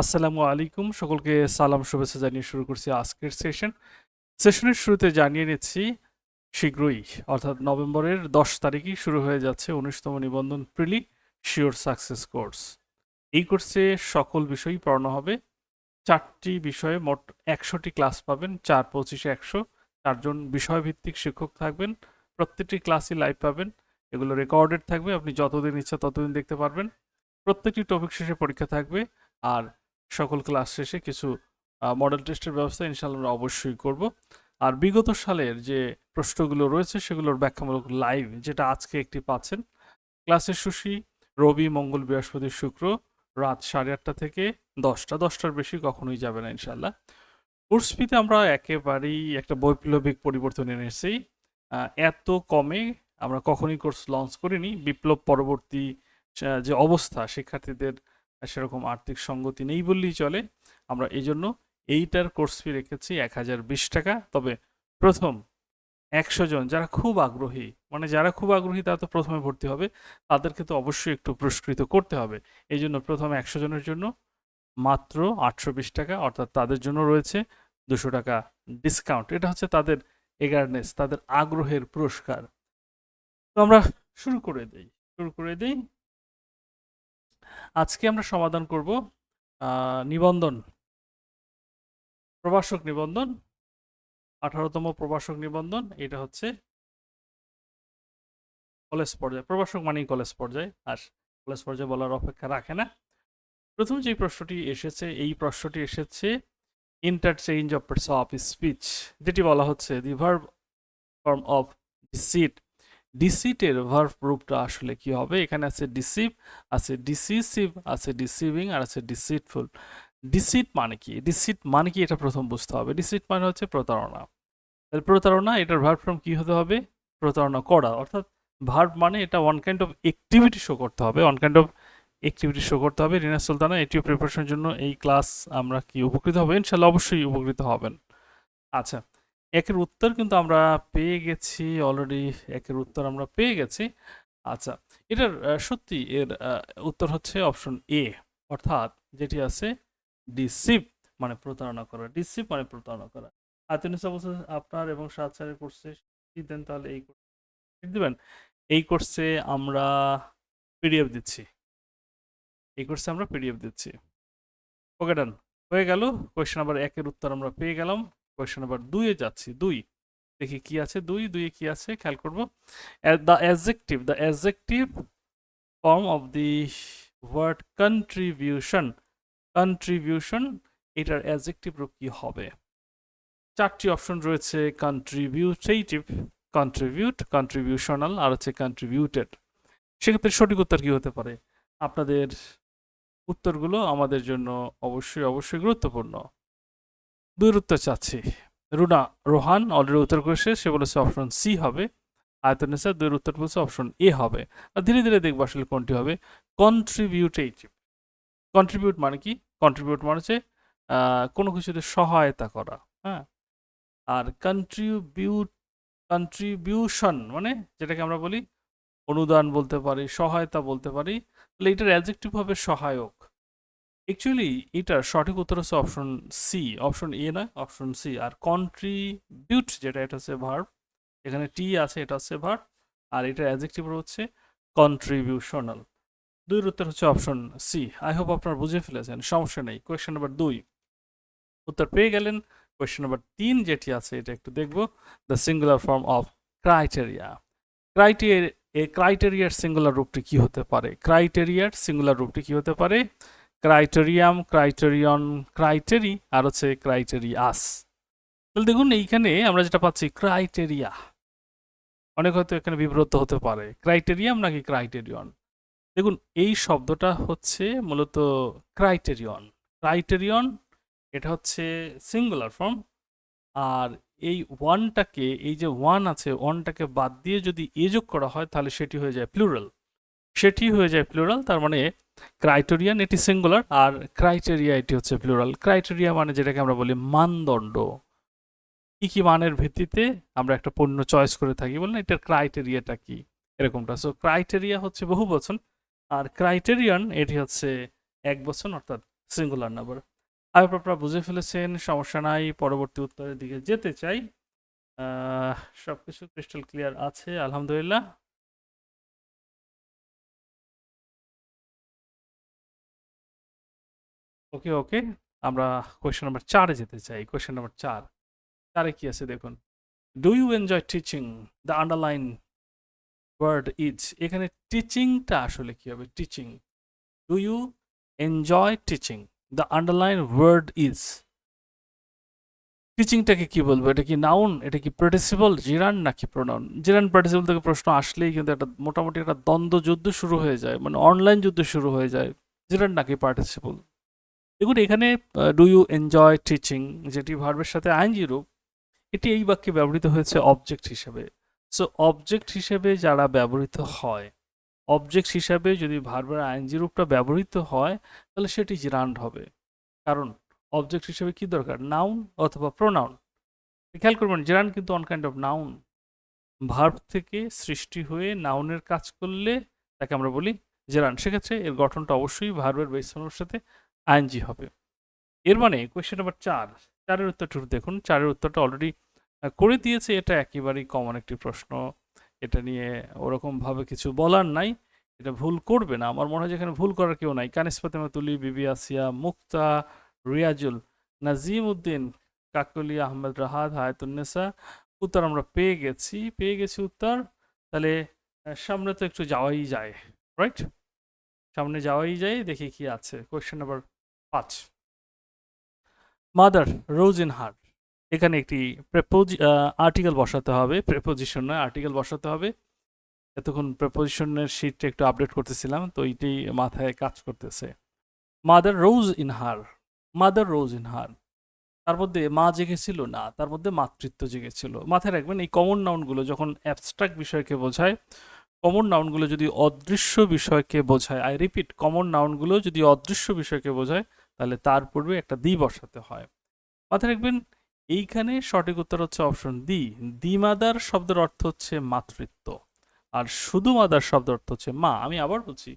আসসালামু আলাইকুম। সকলকে সালাম, শুভেচ্ছা জানিয়ে শুরু করছি আজকের সেশন। সেশনের শুরুতে জানিয়ে নিচ্ছি, শীঘ্রই, অর্থাৎ নভেম্বরের দশ তারিখই শুরু হয়ে যাচ্ছে উনিশতম নিবন্ধন প্রিলি, শিওর সাকসেস কোর্স। এই কোর্সে সকল বিষয়ই পড়ানো হবে। চারটি বিষয়ে মোট একশোটি ক্লাস পাবেন, চার পঁচিশে একশো। চারজন বিষয়ভিত্তিক শিক্ষক থাকবেন, প্রত্যেকটি ক্লাসই লাইভ পাবেন। এগুলো রেকর্ডেড থাকবে, আপনি যতদিন ইচ্ছা ততদিন দেখতে পারবেন। প্রত্যেকটি টপিক শেষে পরীক্ষা থাকবে, আর সকল ক্লাস শেষে কিছু মডেল টেস্টের ব্যবস্থা ইনশাল্লাহ আমরা অবশ্যই করব। আর বিগত সালের যে প্রশ্নগুলো রয়েছে সেগুলোর ব্যাখ্যামূলক লাইভ যেটা আজকে একটি পাচ্ছেন, ক্লাসের সুশি রবি, মঙ্গল, বৃহস্পতি, শুক্র রাত সাড়ে আটটা থেকে দশটা। দশটার বেশি কখনোই যাবে না ইনশাল্লাহ কোর্স আমরা একেবারেই একটা বৈপ্লবিক পরিবর্তন এনেছি। এত কমে আমরা কখনোই কোর্স লঞ্চ করিনি। বিপ্লব পরবর্তী যে অবস্থা, শিক্ষার্থীদের সেরকম আর্থিক সঙ্গতি নেই বললেই চলে। আমরা এই জন্য এইটার কোর্স ফি রেখেছি এক হাজার বিশ টাকা। তবে প্রথম একশো জন যারা খুব আগ্রহী মানে যারা খুব আগ্রহী তারা তো প্রথমে ভর্তি হবে, তাদেরকে তো অবশ্যই একটু পুরস্কৃত করতে হবে। এই জন্য প্রথম একশো জনের জন্য মাত্র আটশো বিশ টাকা, অর্থাৎ তাদের জন্য রয়েছে দুশো টাকা ডিসকাউন্ট এটা হচ্ছে তাদের এগারনেস তাদের আগ্রহের পুরস্কার। তো আমরা শুরু করে দিই, শুরু করে দেই। আজকে আমরা সমাধান করব নিবন্ধন। প্রভাষক নিবন্ধন, আঠারোতম প্রভাষক নিবন্ধন, এটা হচ্ছে কলেজ পর্যায়ে। প্রভাষক মানেই কলেজ পর্যায়ে, আর কলেজ পর্যায়ে বলার অপেক্ষা রাখে না। প্রথম যে প্রশ্নটি এসেছে, এই প্রশ্নটি এসেছে ইন্টারচেঞ্জ অফ অফ স্পিচ যেটি বলা হচ্ছে the verb form of deceit ডিসিটের verb রূপটা আসলে কি হবে? এখানে আছে ডিসিভ আছে ডিসিসিভ আছে ডিসিভিং আর আছে ডিসিটফুল ডিসিট মানে কি? ডিসিট মানে কি? এটা প্রথম বুঝতে হবে। ডিসিট মানে হচ্ছে প্রতারণা। তাহলে প্রতারণা, এটার ভার্ব ফর্ম কি হতে হবে? প্রতারণা করা। অর্থাৎ ভার্ব মানে এটা one kind of activity show করতে হবে। One kind of activity show করতে হবে। রিনা সুলতানা এটিও প্রিপারেশনের জন্য এই ক্লাস আমরা কি উপকৃত হব? ইনশাল্লাহ অবশ্যই উপকৃত হবেন। আচ্ছা একের উত্তর কিন্তু আমরা পেয়ে গেছি অলরেডি একের উত্তর আমরা পেয়ে গেছি। আচ্ছা এটার সত্যি এর উত্তর হচ্ছে অপশন এ অর্থাৎ যেটি আছে ডিসিপ মানে প্রতারণা করা। ডিসিপ মানে প্রতারণা করা। আতিনিসা বলছে আপনার এবং সাত স্যারের কোর্সে দেন, তাহলে এই কোর্স দিবেন। এই কোর্সে আমরা পিডিএফ দিচ্ছি। এই কোর্সে আমরা পিডিএফ দিচ্ছি। ওকে ডান হয়ে গেল। কোয়েশ্চেন নাম্বার একের উত্তর আমরা পেয়ে গেলাম। কোয়েশ্চেন নাম্বার দুইয়ে যাচ্ছি, দুই। দেখি কি আছে, দুই, দুইয়ে কি আছে, খেয়াল করব। The adjective the adjective form of the word contribution contribution এটার অ্যাজেক্টিভ রূপ কি হবে? চারটি অপশন রয়েছে কন্ট্রিবিউটেটিভ কন্ট্রিবিউট কন্ট্রিবিউশনাল আর হচ্ছে কন্ট্রিবিউটেড সেক্ষেত্রে সঠিক উত্তর কি হতে পারে? আপনাদের উত্তরগুলো আমাদের জন্য অবশ্যই অবশ্যই গুরুত্বপূর্ণ। দুই উত্তর চাচ্ছি। রুনা, রোহান অলরেডি উত্তর করেছে, সে বলেছে অপশন সি হবে। আয়তনেসা দুই উত্তর বলছে অপশন এ হবে। আর ধীরে ধীরে দেখব আসলে কোনটি হবে। কন্ট্রিবিউটেটিভ কন্ট্রিবিউট মানে কি? কন্ট্রিবিউট মানে হচ্ছে কোনো কিছুতে সহায়তা করা হ্যাঁ? আর কন্ট্রিবিউট কন্ট্রিবিউশন মানে যেটাকে আমরা বলি, অনুদান বলতে পারি, সহায়তা বলতে পারি। তাহলে এটার অ্যাডজেক্টিভ হবে সহায়ক। অ্যাকচুয়ালি এটার সঠিক উত্তর হচ্ছে অপশন সি অপশন এ নয় অপশন সি আর কন্ট্রিবিউট যেটা, এটা হচ্ছে ভার্ব এখানে টি আছে, এটা হচ্ছে ভার্ব আর এটার অ্যাডজেক্টিভ হচ্ছে কন্ট্রিবিউশনাল দুই উত্তর হচ্ছে অপশন সি আই হোপ আপনার বুঝে ফেলেছেন, সমস্যা নেই। কোয়েশ্চেন নাম্বার দুই। উত্তর পেয়ে গেলেন। কোয়েশ্চেন নাম্বার তিন যেটি আছে, এটা একটু দেখব। The singular form of criteria criteria ক্রাইটেরিয়ার singular রূপটি কি হতে পারে? ক্রাইটেরিয়ার সিঙ্গুলার রূপটি কি হতে পারে? ক্রাইটেরিয়াম ক্রাইটেরিয়ন ক্রাইটেরি আর হচ্ছে ক্রাইটেরিয়াস তাহলে দেখুন, এইখানে আমরা যেটা পাচ্ছি ক্রাইটেরিয়া অনেক হয়তো এখানে বিব্রত হতে পারে। ক্রাইটেরিয়াম নাকি ক্রাইটেরিয়ন দেখুন, এই শব্দটা হচ্ছে মূলত ক্রাইটেরিয়ন ক্রাইটেরিয়ন এটা হচ্ছে সিঙ্গুলার ফর্ম আর এই ওয়ানটাকে এই যে ওয়ান আছে ওয়ানটাকে বাদ দিয়ে যদি এ যোগ করা হয়, তাহলে সেটি হয়ে যায় প্লুরাল সেটি হয়ে যায় প্লুরাল তার মানে ক্রাইটেরিয়ান এটি সিঙ্গুলার আর ক্রাইটেরিয়া এটি হচ্ছে প্লুরাল ক্রাইটেরিয়া মানে যেটাকে আমরা বলি মানদণ্ড। কি কি মানের ভিত্তিতে আমরা একটা পণ্য চয়েস করে থাকি বললেন এটার ক্রাইটেরিয়াটা কি? এরকমটা। সো ক্রাইটেরিয়া হচ্ছে বহু বচন আর ক্রাইটেরিয়ান এটি হচ্ছে এক বচন অর্থাৎ সিঙ্গুলার নাম্বার হোপ আপনারা বুঝে ফেলেছেন, সমস্যা নাই, পরবর্তী উত্তরের দিকে যেতে চাই। সব কিছু ক্রিস্টাল ক্লিয়ার আছে, আলহামদুলিল্লাহ। ওকে ওকে আমরা কোয়েশ্চেন নাম্বার চারে যেতে চাই। কোয়েশ্চেন নাম্বার চার। চারে কি আছে দেখুন? Do you enjoy teaching the underline word is এখানে টিচিংটা আসলে কি হবে? Teaching do you enjoy teaching the underline word is টিচিংটাকে কি বলব? এটা কি নাউন এটা কি পার্টিসিপল জিরান নাকি প্রোনাউন জিরান পার্টিসিপল থেকে প্রশ্ন আসলেই কিন্তু একটা মোটামুটি একটা দ্বন্দ্ব যুদ্ধ শুরু হয়ে যায়। মানে অনলাইন যুদ্ধ শুরু হয়ে যায়। জিরান নাকি পার্টিসিপল দেখুন, এখানে ডু ইউ এনজয় টিচিং যেটি ভার্বের সাথে আইনজি রূপ এটি এই বাক্যে ব্যবহৃত হয়েছে অবজেক্ট হিসেবে। সো অবজেক্ট হিসেবে যারা ব্যবহৃত হয় অবজেক্ট হিসাবে যদি ভার্বের আইনজি রূপটা ব্যবহৃত হয়, তাহলে সেটি জিরান্ড হবে। কারণ অবজেক্ট হিসেবে কি দরকার? নাউন অথবা প্রোনাউন খেয়াল করবেন জেরান কিন্তু one kind of noun verb থেকে সৃষ্টি হয়ে নাউনের কাজ করলে, তাকে আমরা বলি জেরান সেক্ষেত্রে এর গঠনটা অবশ্যই ভার্বের বেস ফর্মের সাথে আইএনজি হবে। এর মানে কোয়েশ্চেন নাম্বার চার, চারের উত্তরটা দেখুন। চারের উত্তরটা অলরেডি করে দিয়েছে। এটা একেবারেই কমন একটি প্রশ্ন। এটা নিয়ে ওরকমভাবে কিছু বলার নাই। এটা ভুল করবে না। আমার মনে হয় যেখানে ভুল করার কেউ নাই। কানিস তুলি বিবি আসিয়া, মুক্তা, রিয়াজুল, নাজিম উদ্দিন, কাকলি, আহমেদ রাহাত হায়াতুন্নেসা উত্তর আমরা পেয়ে গেছি। পেয়ে গেছি উত্তর। তাহলে সামনে তো একটু যাওয়াই যায় রাইট সামনে যাওয়াই যায়। দেখি কি আছে। কোয়েশ্চেন নাম্বার পাঁচ মাদার রোজ ইন হার্ট এখানে একটি প্রেপোজ আর্টিকেল বসাতে হবে প্রেপোজিশন নয় আর্টিকেল বসাতে হবে। এতক্ষণ প্রেপোজিশনের শিটটা একটু আপডেট করতেছিলাম, তো এইটি মাথায় কাজ করতেছে। Mother rose in her mother rose in her তার মধ্যে মা জেগেছিল না, তার মধ্যে মাতৃত্ব জেগেছিল। মাথায় রাখবেন, এই কমন নাউনগুলো যখন অ্যাবস্ট্রাক্ট বিষয়কে বোঝায় কমন নাউনগুলো যদি অদৃশ্য বিষয়কে বোঝায় আই রিপিট কমন নাউনগুলো যদি অদৃশ্য বিষয়কে বোঝায় তাহলে তার পূর্বে একটা দি বসাতে হয়। মাথায় রাখবেন, এইখানে সঠিক উত্তর হচ্ছে অপশন দি দি মাদার শব্দের অর্থ হচ্ছে মাতৃত্ব, আর শুধু মাদার শব্দের অর্থ হচ্ছে মা। আমি আবার বলছি,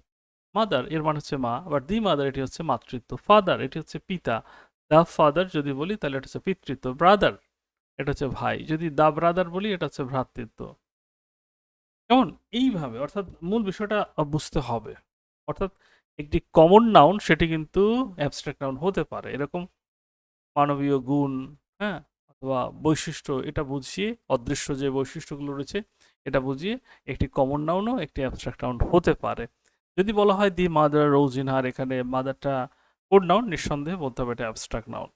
মাদার এর মানে হচ্ছে মা, আবার দি মাদার এটি হচ্ছে মাতৃত্ব। ফাদার এটি হচ্ছে পিতা। দ্য ফাদার যদি বলি, তাহলে এটা হচ্ছে পিতৃত্ব। ব্রাদার, এটা হচ্ছে ভাই। যদি দ্য ব্রাদার বলি, এটা হচ্ছে ভ্রাতৃত্ব। কেমন? এইভাবে, অর্থাৎ মূল বিষয়টা বুঝতে হবে। অর্থাৎ একটি কমন নাউন সেটি কিন্তু অ্যাবস্ট্রাক্ট নাউন হতে পারে। এরকম মানবীয় গুণ হ্যাঁ অথবা বৈশিষ্ট্য, এটা বুঝিয়ে, অদৃশ্য যে বৈশিষ্ট্যগুলো রয়েছে, এটা বুঝিয়ে একটি কমন নাউনও একটি অ্যাবস্ট্রাক্ট নাউন হতে পারে। যদি বলা হয় the mother rose in her এখানে মাদারটা কোড নাউন নিঃসন্দেহে বলতে হবে এটা অ্যাবস্ট্রাক্ট নাউন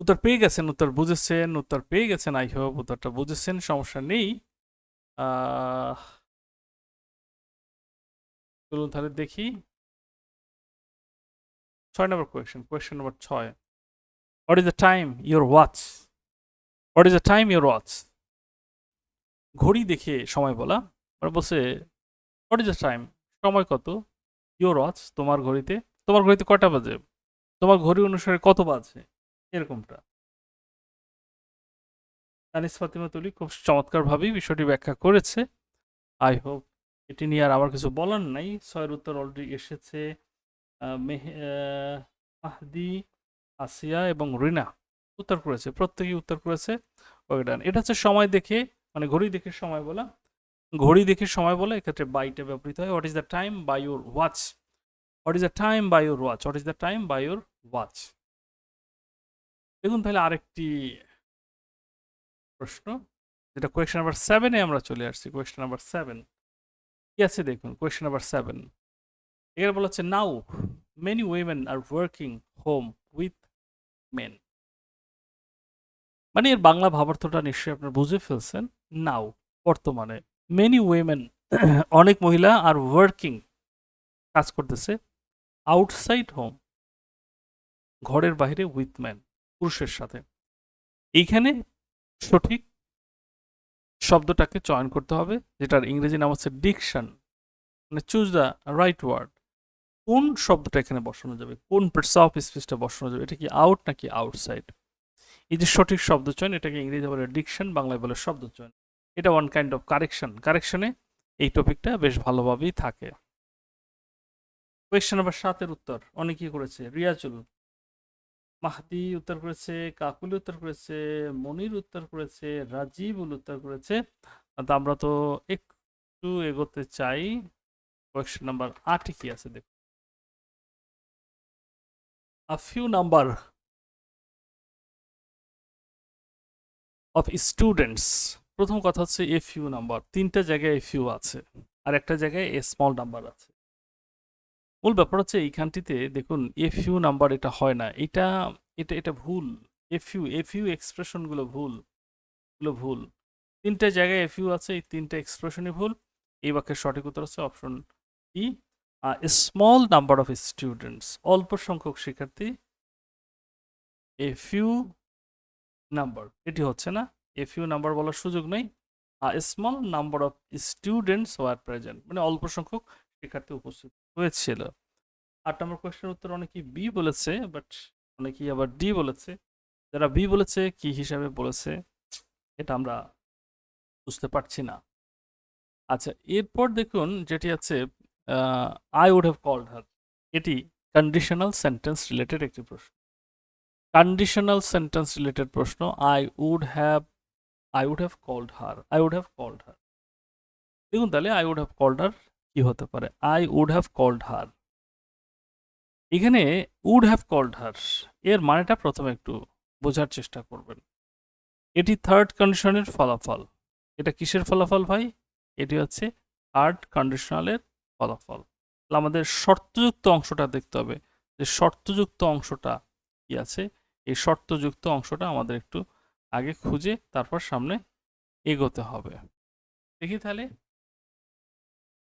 উত্তর পেয়ে গেছেন, উত্তর বুঝেছেন, উত্তর পেয়ে গেছেন, আই হোপ উত্তরটা বুঝেছেন, সমস্যা নেই। চলুন তাহলে দেখি। ছয় নম্বর কোয়েশ্চেন কোয়েশ্চেন নম্বর ছয়। What is the time your watch what is the time your watch ঘড়ি দেখে সময় বলা। মানে বলছে হোয়াট ইজ দ্য টাইম সময় কত? ইউর ওয়াচ তোমার ঘড়িতে। তোমার ঘড়িতে কটা বাজে? তোমার ঘড়ি অনুসারে কত বাজে? এরকমটা। তানিস ফাতিমা তুলি খুব চমৎকারভাবেই বিষয়টি ব্যাখ্যা করেছে। আই হোপ এটি নিয়ে আর আমার কিছু বলার নাই। ছয়ের উত্তর অলরেডি এসেছে মাহদি, আসিয়া এবং রিনা। উত্তর করেছে, প্রত্যেকেই উত্তর করেছে। ওয়েডান এটা হচ্ছে সময় দেখে মানে ঘড়ি দেখে সময় বলা। ঘড়ি দেখে সময় বলা, এক্ষেত্রে বাইটা ব্যবহৃত হয়। What is the time by your watch what is the time by your watch what is the time by your watch দেখুন তাহলে আরেকটি প্রশ্ন, যেটা কোয়েশ্চেন নাম্বার সেভেনে আমরা চলে আসছি কোয়েশ্চেন নাম্বার সেভেন কি আছে দেখুন কোয়েশ্চেন নাম্বার সেভেন এখানে বলা হচ্ছে now many women are working home with men মানে এর বাংলা ভাবার্থটা নিশ্চয়ই আপনার বুঝে ফেলছেন। নাও বর্তমানে মেনি উইমেন অনেক মহিলা আর ওয়ার্কিং কাজ করতেছে আউটসাইড হোম ঘরের বাইরে উইথ ম্যান পুরুষের সাথে। এইখানে সঠিক শব্দটাকে চয়ন করতে হবে, যেটার ইংরেজি নাম হচ্ছে ডিকশন মানে চুজ দ্য রাইট ওয়ার্ড কোন শব্দটা এখানে বসানো যাবে? কোন প্রেস অফ স্পেসটা বসানো যাবে? এটা কি আউট নাকি আউটসাইড এই যে সঠিক শব্দ চয়ন, এটাকে ইংরেজি বলে ডিকশন বাংলায় বলে শব্দ চয়ন। এটা ওয়ান কাইন্ড অফ কারেকশন কারেকশনে এই টপিকটা বেশ ভালোভাবেই থাকে। কোয়েশ্চেন নাম্বার সাতের উত্তর। অনেকেই করেছে, রিয়াজুল মাহদি উত্তর করেছে কাকুলি উত্তর করেছে মনির উত্তর করেছে রাজীবুল উত্তর করেছে। আমরা তো একটু এগোতে চাই। কোয়েশ্চেন নাম্বার আটে কি আছে দেখুন। A number of students প্রথম কথা হচ্ছে এ ফিউ নাম্বার তিনটা জায়গায় এ ফিউ আছে। আর একটা জায়গায় এ স্মল নাম্বার আছে। মূল ব্যাপার হচ্ছে এইখানটিতে দেখুন এ ফিউ নাম্বার এটা হয় না। এটা এটা এটা ভুল। এ ফিউ এ ফিউ এক্সপ্রেশনগুলো ভুল। এগুলো ভুল। তিনটা জায়গায় এ ফিউ আছে, এই তিনটা এক্সপ্রেশনই ভুল। এই বাক্যের সঠিক উত্তর হচ্ছে option E. Small number of students অল্প সংখ্যক শিক্ষার্থী। এ ফিউ নাম্বার, এটি হচ্ছে না। এ ফিউ নাম্বার বলার সুযোগ নেই। Small number of students were present মানে অল্প সংখ্যক শিক্ষার্থী উপস্থিত। হয়েছিল। আট নম্বর কোয়েশ্চেন উত্তর অনেকেই বি বলেছে বাট অনেকেই আবার ডি বলেছে। যারা বি বলেছে, কি হিসাবে বলেছে, এটা আমরা বুঝতে পারছি না। আচ্ছা এরপর দেখুন যেটি আছে I would have called her এটি কন্ডিশনাল সেন্টেন্স রিলেটেড একটি প্রশ্ন। কন্ডিশনাল সেন্টেন্স রিলেটেড প্রশ্ন I would have I would have called her I would have called her দেখুন তাহলে I would have called her কি হতে পারে? I would have called her এখানে উড হ্যাভ কল্ড হার এর মানেটা প্রথমে একটু বোঝার চেষ্টা করবেন। এটি থার্ড কন্ডিশনের ফলাফল। এটা কিসের ফলাফল ভাই? এটি হচ্ছে থার্ড কন্ডিশনালের ফলাফল। আমাদের শর্তযুক্ত অংশটা দেখতে হবে। যে শর্তযুক্ত অংশটা কি আছে? এই শর্তযুক্ত অংশটা আমাদের একটু আগে খুঁজে, তারপর সামনে এগোতে হবে। দেখি তাহলে।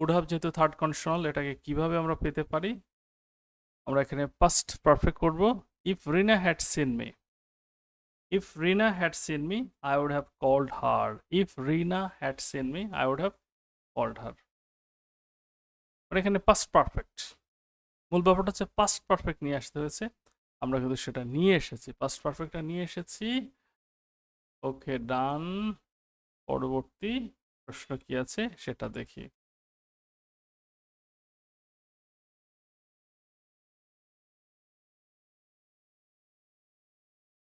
উড হাব যেহেতু থার্ড কন্ডিশনাল এটাকে কীভাবে আমরা পেতে পারি? আমরা এখানে পাস্ট পারফেক্ট করব। If Rina had seen me if Rina had seen me I would have called her if Rina had seen me I would have called her এখানে পাস্ট পারফেক্ট মূল ব্যাপারটা হচ্ছে পাস্ট পারফেক্ট নিয়ে আসতে হয়েছে। আমরা কিন্তু সেটা নিয়ে এসেছি। পাস্ট পারফেক্টটা নিয়ে এসেছি। ওকে ডান পরবর্তী প্রশ্ন কি আছে? সেটা দেখি।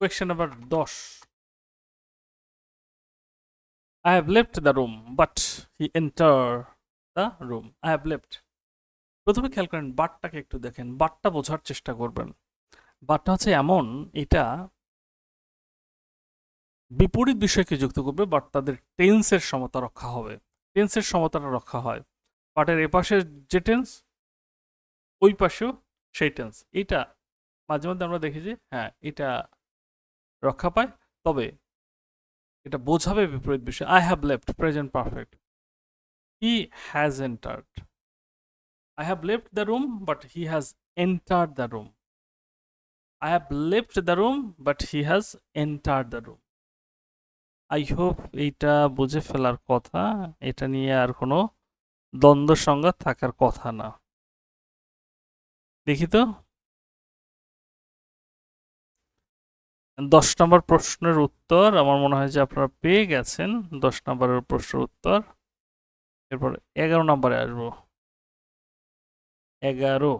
কোয়েশ্চেন নাম্বার দশ. I have left the room, but he entered the room. I have left. প্রথমে খেয়াল করেন বাটটাকে একটু দেখেন। বাটটা বোঝার চেষ্টা করবেন। বাটটা হচ্ছে এমন এটা বিপরীত বিষয়কে যুক্ত করবে বাট তাদের টেন্সের সমতা রক্ষা হবে। টেন্সের সমতাটা রক্ষা হয়। বাটের এপাশে যে টেন্স ওই পাশেও সেই টেন্স এটা মাঝে মধ্যে আমরা দেখি যে হ্যাঁ এটা রক্ষা পায়। তবে এটা বোঝাবে বিপরীত বিষয় I have left present perfect he has entered I have left the room but he has entered the room I have left the room but he has entered the room I hope এইটা বুঝে ফেলার কথা, এটা নিয়ে আর কোনো দ্বন্দ্ব সংঘাত থাকার কথা না। দেখি তো। দশ নম্বর প্রশ্নের উত্তর, আমার মনে হয় যে আপনারা পেয়ে গেছেন দশ নম্বরের প্রশ্নের উত্তর। এরপর এগারো নম্বরে আসব। এগারো।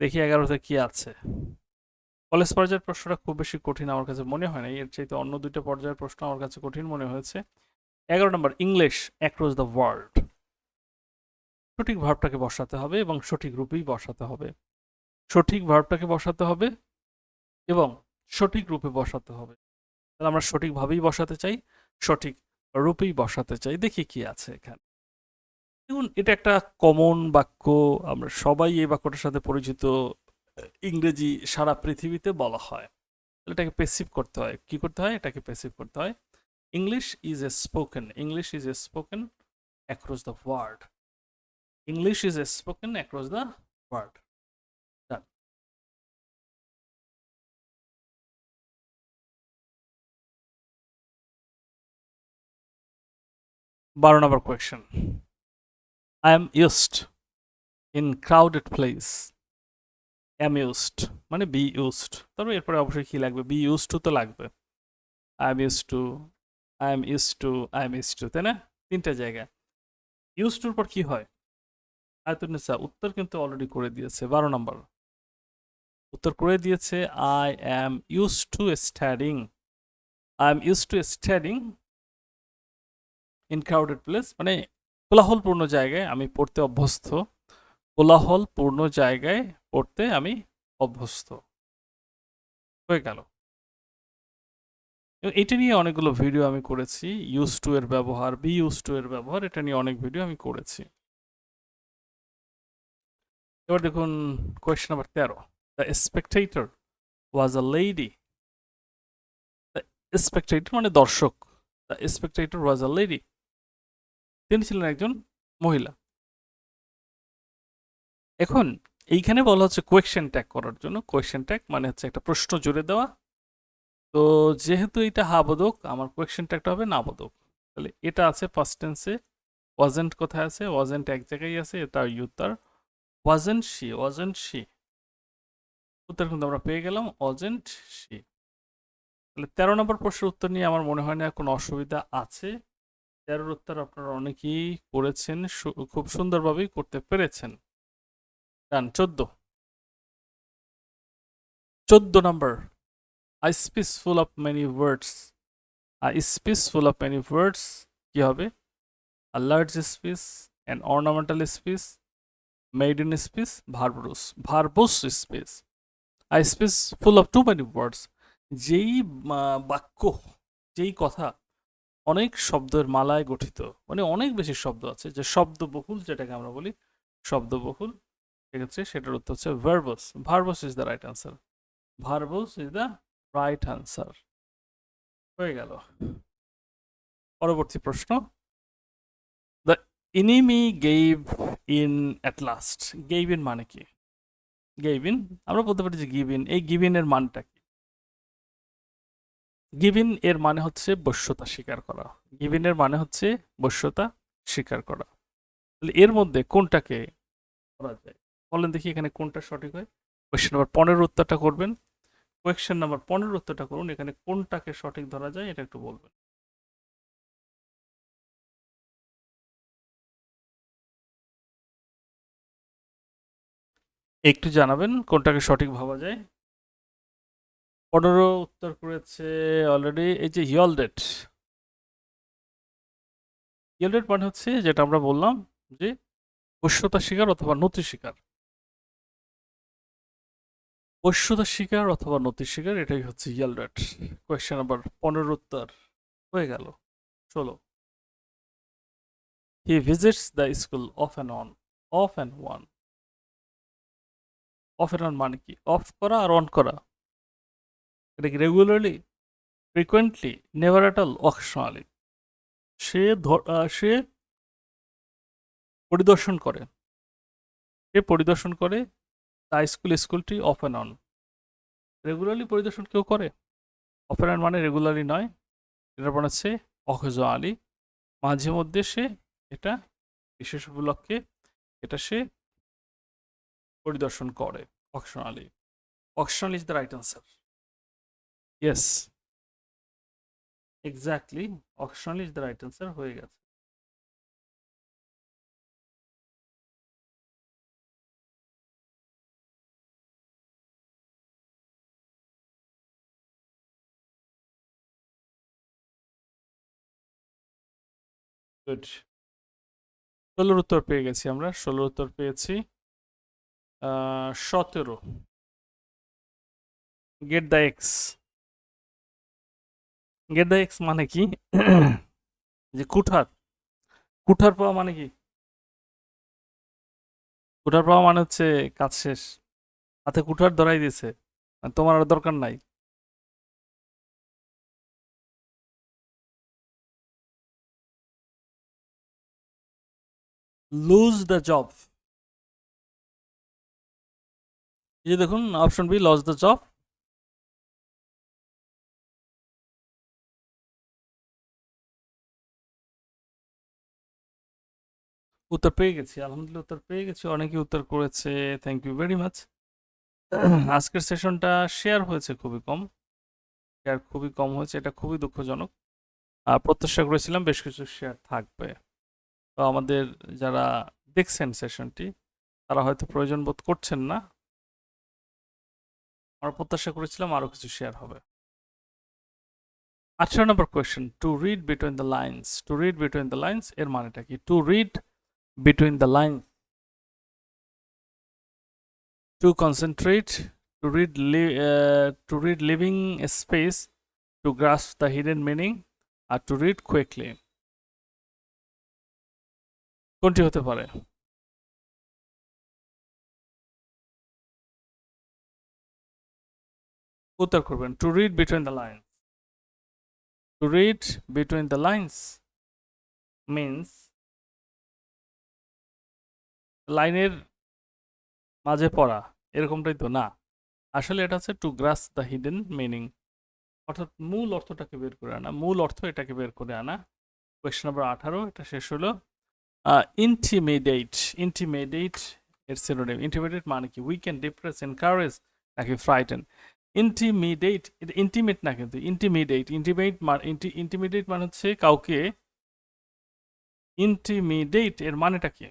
দেখি এগারোতে কি আছে। কলেজ পর্যায়ের প্রশ্নটা খুব বেশি কঠিন আমার কাছে মনে হয় না এর চাইতে অন্য দুইটা পর্যায়ের প্রশ্ন আমার কাছে কঠিন মনে হয়েছে। এগারো নম্বর, ইংলিশ অ্যাক্রস দ্য ওয়ার্ল্ড সঠিক ভাবটাকে বসাতে হবে এবং সঠিক রূপেই বসাতে হবে। সঠিক ভাবটাকে বসাতে হবে এবং সঠিক রূপে বসাতে হবে। তাহলে আমরা সঠিকভাবেই বসাতে চাই, সঠিক রূপেই বসাতে চাই। দেখি কি আছে এখানে। দেখুন, এটা একটা কমন বাক্য। আমরা সবাই এই বাক্যটার সাথে পরিচিত ইংরেজি সারা পৃথিবীতে বলা হয়। এটাকে পেসিভ করতে হয়। কি করতে হয়? এটাকে পেসিভ করতে হয়। English is a spoken English is a spoken across the world English is a spoken across the world বারো নম্বর question I am used in crowded place am used মানে বি ইউসড তবে এরপরে অবশ্যই কি লাগবে? বি ইউজ টু তো লাগবে। I am use to I am use to I am use to তাই না? তিনটা জায়গা। ইউজ টুর পর কি হয়? আয়তুন্নেসা উত্তর কিন্তু অলরেডি করে দিয়েছে। বারো নম্বর। উত্তর করে দিয়েছে I am use to studying I am use to studying in crowded place মানে কোলাহলপূর্ণ জায়গায় আমি পড়তে অভ্যস্ত। কোলাহলপূর্ণ জায়গায় পড়তে আমি অভ্যস্ত। হয়ে গেল। এটা নিয়ে অনেকগুলো ভিডিও আমি করেছি। ইউজ টু এর ব্যবহার বি ইউজ টু এর ব্যবহার, এটা নিয়ে অনেক ভিডিও আমি করেছি। এবার দেখুন কোয়েশ্চেন নাম্বার তেরো। The spectator was a lady the spectator মানে দর্শক। The spectator was a lady তিনি ছিলেন একজন মহিলা। এখন এইখানে বলা হচ্ছে কোয়েশ্চেন ট্যাগ করার জন্য। কোয়েশ্চেন ট্যাগ মানে হচ্ছে একটা প্রশ্ন জুড়ে দেওয়া। তো যেহেতু এটা হাবোধক আমার কোয়েশ্চেন ট্যাগটা হবে নাবোধক তাহলে এটা আছে ফার্স্ট টেন্সে ওয়াজেন্ট কোথায় আছে? ওয়াজেন্ট এক জায়গায় আছে, এটা ইউতার। ওয়াজেন্ট শি ওয়াজেন্ট শি উত্তর কিন্তু আমরা পেয়ে গেলাম ওয়াজেন্ট শি তাহলে তেরো নম্বর প্রশ্নের উত্তর নিয়ে আমার মনে হয় না কোনো অসুবিধা আছে। তেরোর উত্তর আপনারা অনেকেই করেছেন খুব সুন্দরভাবেই করতে পেরেছেন। ডান, চোদ্দ। চোদ্দ নম্বর। I speech full of many words I speech full of many words কি হবে? A large speech an ornamental speech made in speech verbose verbose speech I speech full of too many words যেই বাক্য, যেই কথা অনেক শব্দের মালায় গঠিত। মানে অনেক বেশি শব্দ আছে যে শব্দবহুল যেটাকে আমরা বলি শব্দবহুল সেক্ষেত্রে সেটার উত্তর হচ্ছে verbose verbose is the right answer verbose is the right answer হয়ে গেল। পরবর্তী প্রশ্ন। The enemy gave in at last gave in মানে কি? গেইভ ইন আমরা বলতে পারি যে গিভ ইন এই গিভ এর মানটা গিভিন এর মানে হচ্ছে বশ্যতা স্বীকার করা। গিভিন এর মানে হচ্ছে বশ্যতা স্বীকার করা। তাহলে এর মধ্যে কোনটাকে করা যায়? বলেন দেখি এখানে কোনটা সঠিক হয়। কোয়েশ্চেন নাম্বার পনেরো উত্তরটা করবেন। কোয়েশ্চেন নাম্বার পনেরো উত্তরটা করুন। এখানে কোনটাকে সঠিক ধরা যায় এটা একটু বলবেন। একটু জানাবেন কোনটাকে সঠিক ভাবা যায়। পনেরো উত্তর করেছে অলরেডি এই যে হিয়লডেট হিয়লডেট মানে হচ্ছে যেটা আমরা বললাম যে বশ্যতা শিকার অথবা নতি শিকার। বশ্যতা শিকার অথবা নতি শিকার, এটাই হচ্ছে হিয়লডেট কোয়েশ্চেন নাম্বার পনেরো উত্তর হয়ে গেল। চলো। He visits the school off and on off and one off and on মানে কি? অফ করা আর অন করা। এটা regularly frequently never at all occasionally সে সে পরিদর্শন করে। সে পরিদর্শন করে তা স্কুল, স্কুলটি অফ অ্যান্ড অন রেগুলারলি পরিদর্শন কেউ করে? অফ অ্যান্ড মানে রেগুলারলি নয়। এটা বানাচ্ছে অখজ আলী মাঝে মধ্যে সে এটা বিশেষ উপলক্ষে এটা সে পরিদর্শন করে occasionally occasional is the right answer yes exactly occasional is the right answer হয়ে গেছে। গুড ষোলোর উত্তর পেয়ে গেছি আমরা। ষোলোর উত্তর পেয়েছি সতেরো। Get the axe get the axe মানে কি? যে কুঠার। কুঠার পাওয়া মানে কি? কুঠার পাওয়া মানে হচ্ছে কাজ শেষ। হাতে কুঠার ধরাই দিয়েছে। মানে তোমার আর দরকার নাই। লুজ দ্য জব এই দেখুন option B lose the job উত্তর পেয়ে গেছি আলহামদুলিল্লাহ উত্তর পেয়ে গেছি অনেকে উত্তর করেছে থ্যাংক ইউ ভেরি মাচ আজকের সেশনটা শেয়ার হয়েছে খুবই কম শেয়ার খুবই কম হয়েছে এটা খুবই দুঃখজনক। আর প্রত্যাশা করেছিলাম বেশ কিছু শেয়ার থাকবে। তো আমাদের যারা দেখছেন সেশনটি তারা হয়তো প্রয়োজন বোধ করছেন না। আমরা প্রত্যাশা করেছিলাম আরও কিছু শেয়ার হবে। আঠারো নম্বর question to read between the lines to read between the lines এর মানেটা কি? To read between the line to concentrate to read to read leaving space to grasp the hidden meaning R to read quickly কোনটি হতে পারে? উত্তর করবেন to read between the lines to read between the lines means লাইনের মাঝে পড়া, এরকমটাই তো, না। আসলে এটা হচ্ছে to grasp the hidden meaning অর্থাৎ মূল অর্থটাকে বের করে আনা, মূল অর্থ এটাকে বের করে আনা। কোয়েশ্চেন নাম্বার আঠারো, এটা শেষ হলো। ইন্টিমিডেট ইন্টিমিডেট এর সিনোনিম ইন্টিমিডেট মানে কি? উই ক্যান ডিপ্রেস এনকারেজ নাকি ফ্রাইটেন ইন্টিমিডেট এটা ইন্টিমেট না কিন্তু ইন্টিমিডেট ইন্টিমেট ইন্টিমিডেট মানে হচ্ছে কাউকে। ইন্টিমিডেট এর মানেটা কি?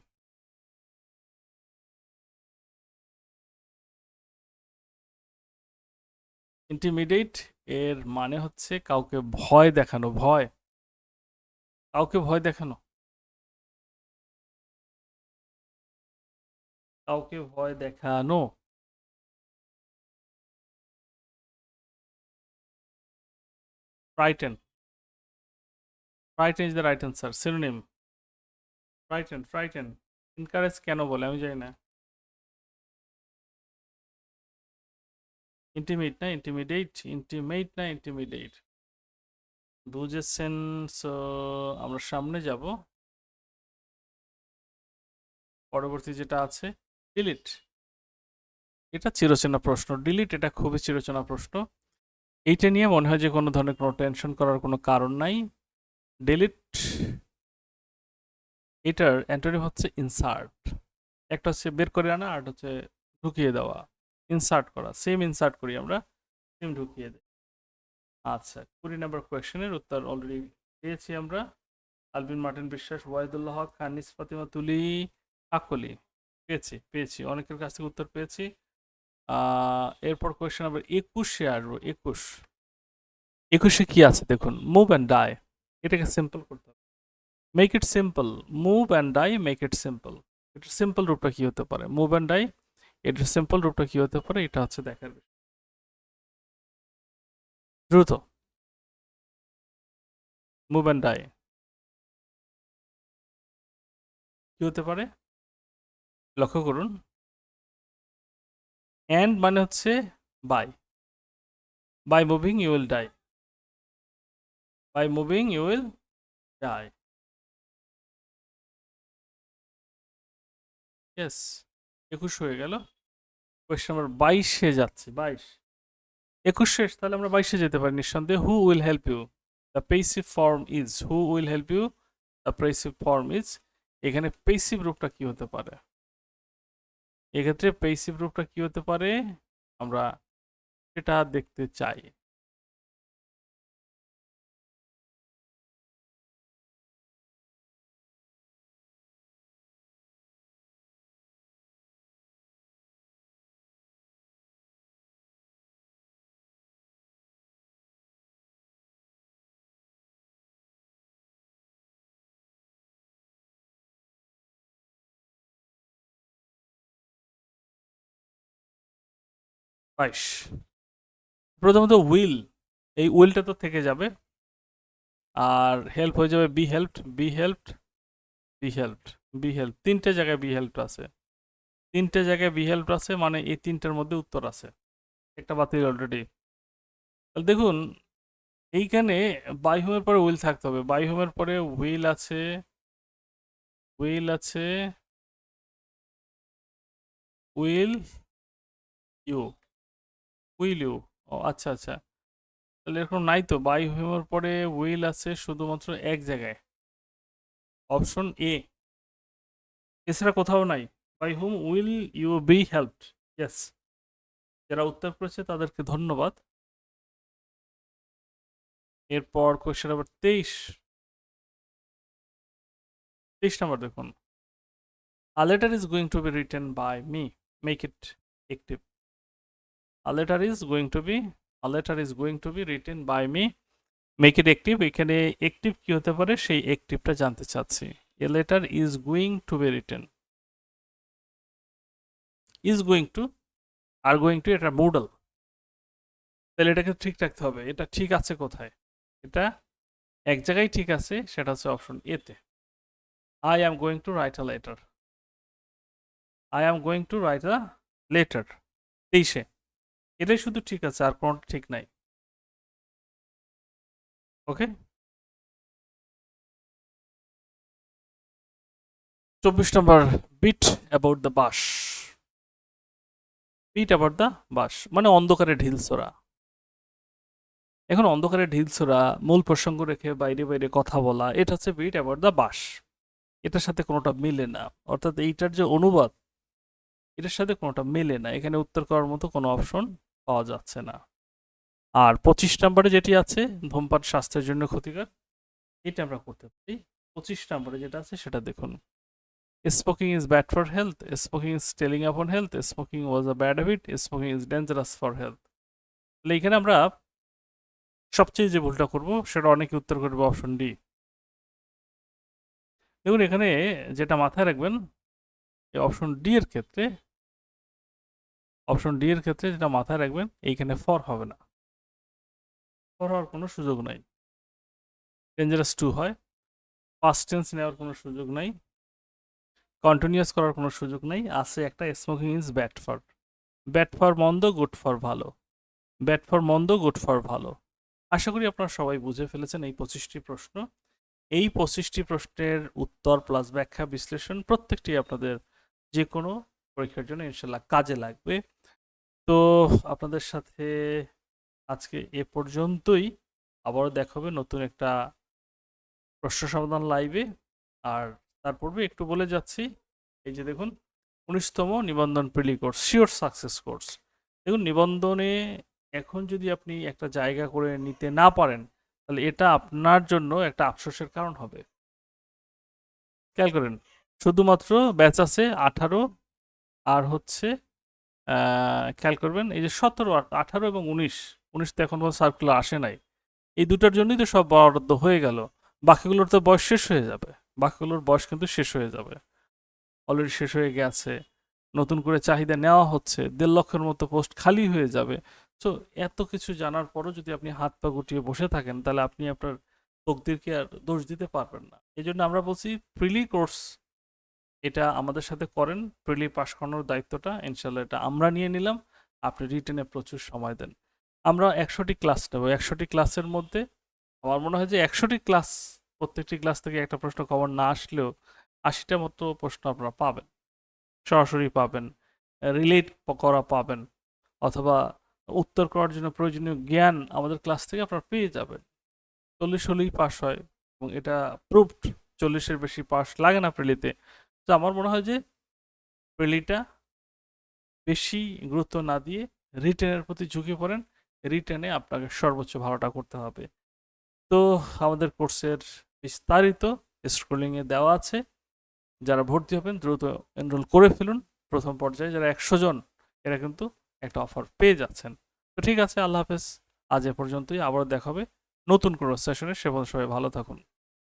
ইন্টিমিডিয়েট এর মানে হচ্ছে কাউকে ভয় দেখানো, ভয়। কাউকে ভয় দেখানো। কাউকে ভয় দেখানো। Frighten frighten is the right answer synonym frighten frighten encourage কেন বলে? আমি জানি না। Intimate না, intimidate, intimate না, intimidate. বুঝেছেন? সো আমরা সামনে যাব। পরবর্তী যেটা আছে ডিলিট এটা চিরচেনা প্রশ্ন। ডিলিট এটা খুবই চিরচেনা প্রশ্ন। এইটা নিয়ে মনে হয় যে কোনো ধরনের কোনো টেনশন করার কোনো কারণ নাই। ডিলিট এটার অ্যান্টোনিম হচ্ছে ইনসার্ট একটা হচ্ছে বের করে আনা, আর হচ্ছে ঢুকিয়ে দেওয়া। ইনসার্ট করা সেম ইনসার্ট করি আমরা সেম ঢুকিয়ে দিই। আচ্ছা কুড়ি নাম্বার কোয়েশ্চেনের উত্তর অলরেডি পেয়েছি আমরা। আলবিন মার্টিন বিশ্বাস ওয়াহিদুল্লাহ হক খানিস ফাতিমা তুলি, আকলি। পেয়েছি পেয়েছি, অনেকের কাছ থেকে উত্তর পেয়েছি। এরপর কোয়েশ্চেন নাম্বার একুশে আসব, একুশ। একুশে কি আছে দেখুন মুভ অ্যান্ড ডাই এটাকে সিম্পল করতে হবে। Make it simple move and die make it simple এটা সিম্পল রূপটা কি হতে পারে? মুভ অ্যান্ড ডাই এটার সিম্পল রূপটা কি হতে পারে? এটা হচ্ছে দেখার বিষয়। দ্রুত। মুভ অ্যান্ড ডাই কি হতে পারে? লক্ষ্য করুন। অ্যান্ড মানে হচ্ছে by by moving you will die by moving you will die yes একুশ হয়ে গেল। কোয়েশ্চেন নাম্বার বাইশে যাচ্ছে, বাইশ। একুশ শেষ তাহলে আমরা বাইশে যেতে পারি নিঃসন্দেহে। Who will help you the passive form is who will help you the passive form is এখানে পেসিভ রূপটা কি হতে পারে? এক্ষেত্রে পেসিভ রূপটা কি হতে পারে? আমরা সেটা দেখতে চাই। বাইশ প্রথমত উইল, এই উইলটা তো থেকে যাবে। আর হেল্প হয়ে যাবে, be helped be helped be helped, be help তিনটে জায়গায় বি হেল্প আছে। তিনটে জায়গায় বি হেল্প আছে মানে এই তিনটার মধ্যে উত্তর আছে। একটা বাতিল অলরেডি দেখুন, এইখানে বাই হোমের পরে উইল থাকতে হবে। বাই হোমের পরে উইল আছে উইল আছে, উইল ইউ। উইল ইউ ও আচ্ছা আচ্ছা। তাহলে এরকম নাই তো। বাই হোমের পরে উইল আছে শুধুমাত্র এক জায়গায়। Option A. এছাড়া কোথাও নাই। By whom will you be helped. Yes. যারা উত্তর করেছে তাদেরকে ধন্যবাদ। এরপর কোয়েশ্চেন নাম্বার তেইশ। তেইশ নাম্বার দেখুন। A letter is going to be written by me. Make it active. A letter is going to be a letter is going to be written by me. Make it active. এখানে active কি হতে পারে সেই activeটা জানতে চাচ্ছি। A letter is going to be written. Is going to R going to এটা modal তাহলে এটাকে ঠিক রাখতে হবে এটা ঠিক আছে কোথায় এটা এক জায়গায় ঠিক আছে সেটা হচ্ছে অপশন এতে I am going to write a letter I am going to write a letter তেইশে এটাই শুধু ঠিক আছে, আর কোনোটা ঠিক নাই। ওকে চব্বিশ number beat about the bush. Beat about the bush. মানে অন্ধকারে ঢিল ছোড়া এখন অন্ধকারে ঢিল ছোড়া মূল প্রসঙ্গ রেখে বাইরে বাইরে কথা বলা, এটা হচ্ছে বিট অ্যাবাউট দ্য বাস। এটার সাথে কোনোটা মিলে না। অর্থাৎ এইটার যে অনুবাদ, এটার সাথে কোনোটা মেলে না। এখানে উত্তর করার মতো কোনো অপশন পাওয়া যাচ্ছে না। আর পঁচিশ নম্বরে যেটি আছে, ধূমপান স্বাস্থ্যের জন্য ক্ষতিকর, এটা আমরা করতে পারি। পঁচিশ নম্বরে যেটা আছে, সেটা দেখুন। Smoking is bad for health smoking is telling upon health smoking was a bad habit smoking is dangerous for health তাহলে এখানে আমরা সবচেয়ে যে ভুলটা করব, সেটা অনেকে উত্তর করবে অপশন ডি দেখুন, এখানে যেটা মাথায় রাখবেন অপশন ডি এর ক্ষেত্রে অপশন ডি এর ক্ষেত্রে যেটা মাথায় রাখবেন, এইখানে ফর হবে না। ফর হওয়ার কোনো সুযোগ নাই। ডেঞ্জারাস টু হয়। ফার্স্ট টেন্স নেওয়ার কোনো সুযোগ নাই। কন্টিনিউয়াস করার কোনো সুযোগ নাই। আছে একটা smoking is bad for bad for মন্দ গুড ফর ভালো। ব্যাড ফর মন্দ গুড ফর ভালো। আশা করি আপনারা সবাই বুঝে ফেলেছেন এই পঁচিশটি প্রশ্ন। এই পঁচিশটি প্রশ্নের উত্তর প্লাস ব্যাখ্যা বিশ্লেষণ প্রত্যেকটি আপনাদের যে কোনো পরীক্ষার জন্য ইনশাল্লাহ কাজে লাগবে। তো আপনাদের সাথে আজকে এ পর্যন্তই। আবারও দেখা হবে নতুন একটা প্রশ্ন সমাধান লাইভে আর তার পূর্বে একটু বলে যাচ্ছি, এই যে দেখুন, উনিশতম নিবন্ধন preli course sure success course দেখুন, নিবন্ধনে এখন যদি আপনি একটা জায়গা করে নিতে না পারেন, তাহলে এটা আপনার জন্য একটা আফসোসের কারণ হবে। খেয়াল করেন, শুধুমাত্র ব্যাচ আছে আঠারো, আর হচ্ছে খেয়াল করবেন, এই যে সতেরো আঠারো এবং উনিশ উনিশ তো এখন সার্কুলার আসে নাই। এই দুটার জন্যই তো সব বরাদ্দ হয়ে গেল। বাকিগুলোর তো বয়স শেষ হয়ে যাবে। বাকিগুলোর বয়স কিন্তু শেষ হয়ে যাবে। অলরেডি শেষ হয়ে গেছে। নতুন করে চাহিদা নেওয়া হচ্ছে। দেড় লক্ষের মতো পোস্ট খালি হয়ে যাবে। তো এত কিছু জানার পরও যদি আপনি হাত পা গুটিয়ে বসে থাকেন, তাহলে আপনি আপনার তকদিরকে আর দোষ দিতে পারবেন না। এই জন্য আমরা বলছি প্রিলি কোর্স এটা আমাদের সাথে করেন, প্রিলি পাস করানোর দায়িত্বটা, ইনশাল্লাহ এটা আমরা নিয়ে নিলাম। আপনি রিটেনে প্রচুর সময় দেন। আমরা একশোটি ক্লাস নেব, একশোটি ক্লাসের মধ্যে আমার মনে হয় যে একশোটি ক্লাস, প্রত্যেকটি ক্লাস থেকে একটা প্রশ্ন কভার না আসলেও আশিটা মতো প্রশ্ন আপনারা পাবেন। সরাসরি পাবেন রিলেট করা পাবেন, অথবা উত্তর করার জন্য প্রয়োজনীয় জ্ঞান আমাদের ক্লাস থেকে আপনারা পেয়ে যাবেন। চল্লিশ হলেই পাস হয় এবং এটা প্রুভড চল্লিশের বেশি পাস লাগে না প্রেলিতে। তো আমার মনে হয় যে প্রেলিটা বেশি গুরুত্ব না দিয়ে রিটেনের প্রতি ঝুঁকে পড়েন। রিটেনে আপনাকে সর্বোচ্চ ভালোটা করতে হবে। তো আমাদের কোর্সের বিস্তারিত স্ক্রোলিংয়ে দেওয়া আছে। যারা ভর্তি হবেন দ্রুত এনরোল করে ফেলুন। প্রথম পর্যায়ে যারা একশো জন, এরা কিন্তু একটা অফার পেয়ে যাচ্ছেন। তো ঠিক আছে, আল্লাহ হাফেজ। আজ এ পর্যন্তই। আবার দেখাবে নতুন কোনো সেশনে। সে সবাই ভালো থাকুন।